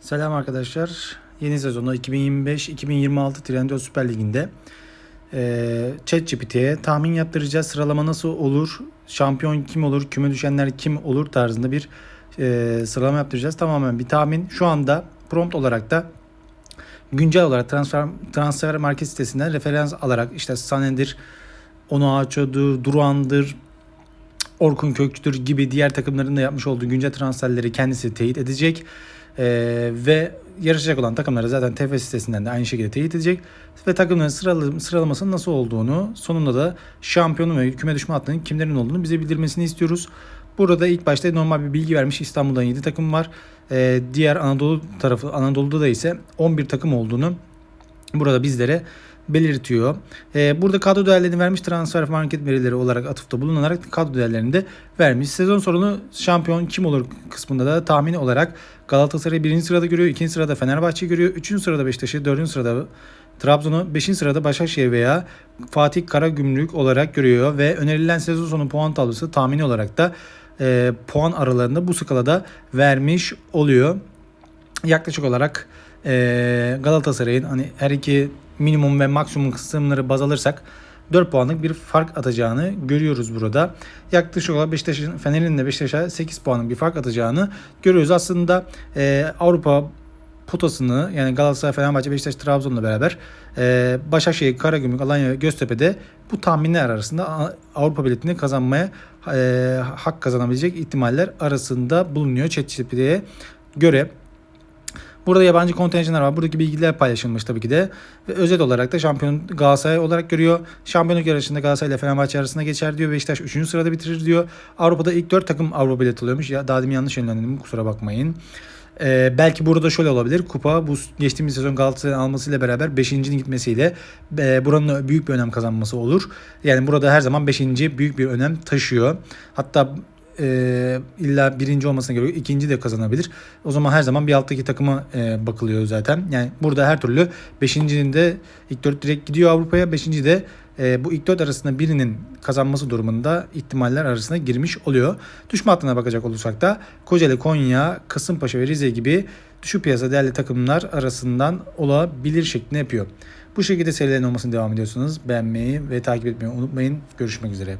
Selam arkadaşlar. Yeni sezonda 2025-2026 Trendyol Süper Ligi'nde e, ChatGPT'ye tahmin yaptıracağız. Sıralama nasıl olur? Şampiyon kim olur? Küme düşenler kim olur? Tarzında bir e, sıralama yaptıracağız. Tamamen bir tahmin. Şu anda prompt olarak da güncel olarak transfer transfer market sitesinden referans alarak işte Sane'dir, Onu Aço'dur, Duran'dır, Orkun Kökçü'dür gibi diğer takımların da yapmış olduğu güncel transferleri kendisi teyit edecek. Ee, ve yarışacak olan takımları zaten TF sitesinden de aynı şekilde teyit edecek. Ve takımların sıralı, sıralamasının nasıl olduğunu sonunda da şampiyonun ve küme düşme hattının kimlerin olduğunu bize bildirmesini istiyoruz. Burada ilk başta normal bir bilgi vermiş. İstanbul'dan 7 takım var. Ee, diğer Anadolu tarafı Anadolu'da da ise 11 takım olduğunu burada bizlere belirtiyor. Ee, burada kadro değerlerini vermiş transfer market verileri olarak atıfta bulunarak kadro değerlerini de vermiş. Sezon sonunu şampiyon kim olur kısmında da tahmini olarak Galatasaray birinci sırada görüyor. ikinci sırada Fenerbahçe görüyor. Üçüncü sırada Beşiktaş'ı, dördüncü sırada Trabzon'u, beşinci sırada Başakşehir veya Fatih Karagümrük olarak görüyor. Ve önerilen sezon sonu puan tablosu tahmini olarak da e, puan aralarında bu skalada vermiş oluyor. Yaklaşık olarak e, Galatasaray'ın hani her iki minimum ve maksimum kısımları baz alırsak 4 puanlık bir fark atacağını görüyoruz burada. Yaklaşık olarak Beşiktaş'ın Fener'in de Beşiktaş'a 8 puanlık bir fark atacağını görüyoruz. Aslında e, Avrupa potasını yani Galatasaray, Fenerbahçe, Beşiktaş, Trabzon'la beraber e, Başakşehir, Karagümrük, Alanya ve Göztepe'de bu tahminler arasında Avrupa biletini kazanmaya e, hak kazanabilecek ihtimaller arasında bulunuyor ChatGPT'ye göre. Burada yabancı kontenjanlar var. Buradaki bilgiler paylaşılmış tabii ki de. Ve özet olarak da şampiyon Galatasaray olarak görüyor. Şampiyonluk yarışında Galatasaray ile Fenerbahçe arasında geçer diyor. Beşiktaş 3. sırada bitirir diyor. Avrupa'da ilk 4 takım Avrupa bileti alıyormuş. Ya daha demin yanlış yönlendirdim kusura bakmayın. Ee, belki burada şöyle olabilir. Kupa bu geçtiğimiz sezon Galatasaray'ın almasıyla beraber 5.'nin gitmesiyle e, buranın büyük bir önem kazanması olur. Yani burada her zaman 5. büyük bir önem taşıyor. Hatta e, illa birinci olmasına göre ikinci de kazanabilir. O zaman her zaman bir alttaki takıma e, bakılıyor zaten. Yani burada her türlü beşincinin de ilk dört direkt gidiyor Avrupa'ya. Beşinci de e, bu ilk dört arasında birinin kazanması durumunda ihtimaller arasına girmiş oluyor. Düşme hattına bakacak olursak da Kocaeli, Konya, Kasımpaşa ve Rize gibi düşük piyasa değerli takımlar arasından olabilir şeklinde yapıyor. Bu şekilde serilerin olmasını devam ediyorsunuz. Beğenmeyi ve takip etmeyi unutmayın. Görüşmek üzere.